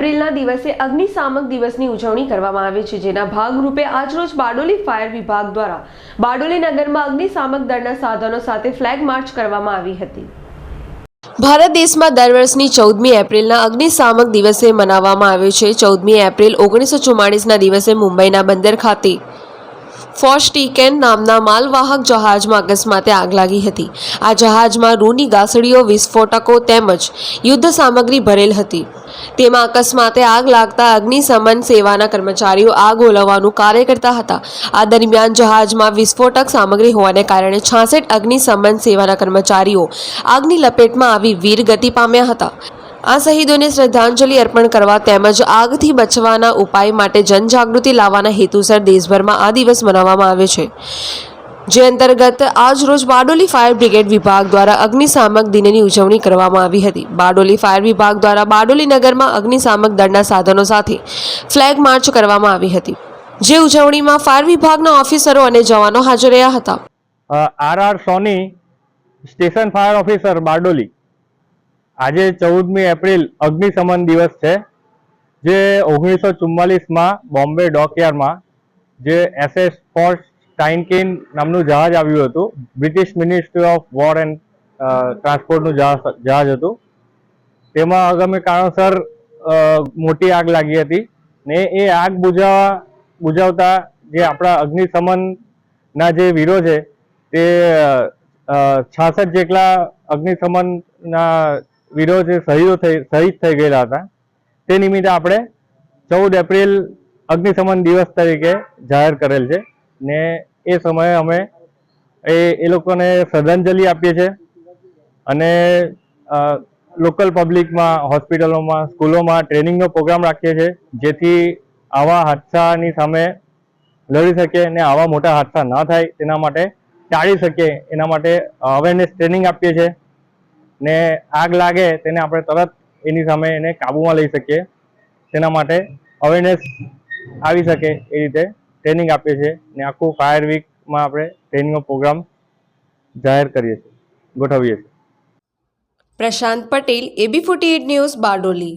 દિવસે અગ્નિશામક દિવસની ઉજવણી કરવામાં આવે છે, જેના ભાગરૂપે આજરોજ બારડોલી ફાયર વિભાગ દ્વારા બારડોલી નગરમાં અગ્નિશામક દળના સાધનો સાથે ફ્લેગ માર્ચ કરવામાં આવી હતી. ભારત દેશમાં દર વર્ષની ચૌદમી એપ્રિલના અગ્નિશામક દિવસે મનાવવામાં આવે છે. ચૌદમી એપ્રિલ ઓગણીસો ચુમ્માળીસના દિવસે મુંબઈના બંદર ખાતે ફોસ્ટીકેન નામના માલવાહક જહાજમાં અકસ્માતે આગ લાગી હતી. આ જહાજમાં રૂની ગાસડીઓ, વિસ્ફોટકો તેમજ યુદ્ધ સામગ્રી ભરેલ હતી. તેમાં અકસ્માતે આગ લાગતા અગ્નિશમન સેવાના કર્મચારીઓ આગ ઓલવવાનું કાર્ય કરતા હતા. આ દરમિયાન જહાજમાં વિસ્ફોટક સામગ્રી હોવાને કારણે છાસઠ અગ્નિશમન સેવાના કર્મચારીઓ આગની લપેટમાં આવી વીર ગતિ પામ્યા હતા. આ શહીદોને શ્રદ્ધાંજલિ અર્પણ કરવા તેમજ આગથી બચવાના ઉપાય માટે જનજાગૃતિ લાવવાના હેતુસર દેશભરમાં આ દિવસ મનાવવામાં આવે છે. જે અંતર્ગત આજરોજ બારડોલી ફાયર બ્રિગેડ વિભાગ દ્વારા અગ્નિશામક દિનની ઉજવણી કરવામાં આવી હતી. બારડોલી ફાયર વિભાગ દ્વારા બારડોલી નગરમાં અગ્નિશામક દળના સાધનો સાથે ફ્લેગ માર્ચ કરવામાં આવી હતી. જે ઉજવણીમાં ફાયર વિભાગના ઓફિસરો અને જવાનો હાજર રહ્યા હતા. R R Soni station fire officer Bardoli આજે ચૌદમી એપ્રિલ અગ્નિશમન દિવસ છે, જે ઓગણીસો ચુમ્માલીસમાં બોમ્બે ડોકયાર્ડમાં જે એસએસ ફોર્સ ટાઇનકિન નામનું જહાજ આવ્યું હતું, British ministry of war and ટ્રાન્સપોર્ટનું જહાજ હતું. તેમાં આગામી કારણસર મોટી આગ લાગી હતી ને એ આગ બુજાવવા બુજાવતા જે આપણા અગ્નિશમનના જે વીરો છે, તે છાસઠ જેટલા અગ્નિશમનના વીરો છે શહીદો થઈ શહીદ થઈ ગયેલા હતા. તે નિમિત્તે આપણે ચૌદ એપ્રિલ અગ્નિશમન દિવસ તરીકે જાહેર કરેલ છે ને એ સમયે અમે એ એ લોકોને શ્રદ્ધાંજલિ આપીએ છીએ અને લોકલ પબ્લિકમાં, હોસ્પિટલોમાં, સ્કૂલોમાં ટ્રેનિંગનો પ્રોગ્રામ રાખીએ છીએ જેથી આવા હાદસાની સામે લડી શકીએ અને આવા મોટા હાદસા ના થાય તેના માટે ટાળી શકીએ એના માટે અવેરનેસ ટ્રેનિંગ આપીએ છીએ. ને આગ લાગે તેને આપણે તરત એની સામે એને કાબૂમાં લઈ શકીએ. તેના માટે અવેરનેસ આવી શકે એ રીતે ટ્રેનિંગ આપીએ છીએ ને આખું ફાયર વીકમાં આપણે ટ્રેનિંગનો પ્રોગ્રામ જાહેર કરીએ છીએ, ગોઠવીએ છીએ. Prashant Patel AB forty news Bardoli.